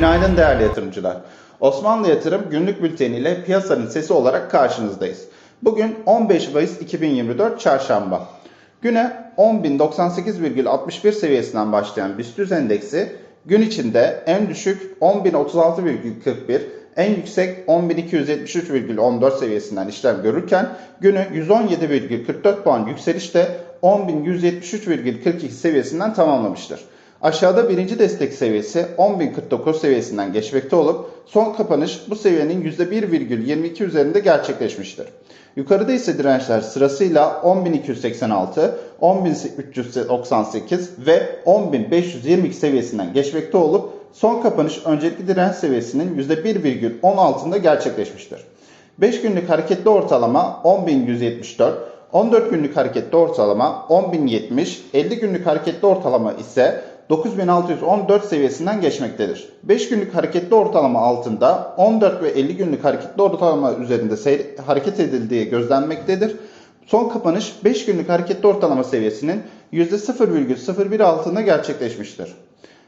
Günaydın değerli yatırımcılar. Osmanlı Yatırım günlük bülteni ile piyasanın sesi olarak karşınızdayız. Bugün 15 Mayıs 2024 Çarşamba. Güne 10.098,61 seviyesinden başlayan BIST endeksi gün içinde en düşük 10.036,41, en yüksek 10.273,14 seviyesinden işlem görürken günü 117,44 puan yükselişte 10.173,42 seviyesinden tamamlamıştır. Aşağıda birinci destek seviyesi 10.049 seviyesinden geçmekte olup son kapanış bu seviyenin %1,22 üzerinde gerçekleşmiştir. Yukarıda ise dirençler sırasıyla 10.286, 10.398 ve 10.522 seviyesinden geçmekte olup son kapanış öncelikli direnç seviyesinin %1,10 altında gerçekleşmiştir. 5 günlük hareketli ortalama 10.174, 14 günlük hareketli ortalama 10.070, 50 günlük hareketli ortalama ise 9614 seviyesinden geçmektedir. 5 günlük hareketli ortalama altında 14 ve 50 günlük hareketli ortalama üzerinde hareket edildiği gözlenmektedir. Son kapanış 5 günlük hareketli ortalama seviyesinin %0,01 altında gerçekleşmiştir.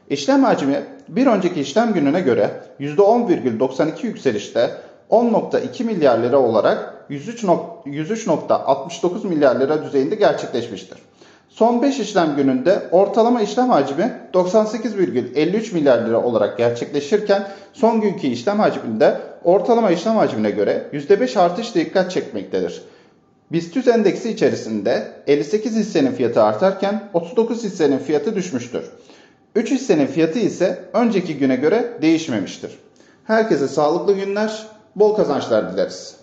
İşlem hacmi bir önceki işlem gününe göre %10,92 yükselişte 10.2 milyar lira olarak 103.69 milyar lira düzeyinde gerçekleşmiştir. Son 5 işlem gününde ortalama işlem hacmi 98,53 milyar lira olarak gerçekleşirken son günkü işlem hacminde ortalama işlem hacmine göre %5 artış dikkat çekmektedir. BIST endeksi içerisinde 58 hissenin fiyatı artarken 39 hissenin fiyatı düşmüştür. 3 hissenin fiyatı ise önceki güne göre değişmemiştir. Herkese sağlıklı günler, bol kazançlar dileriz.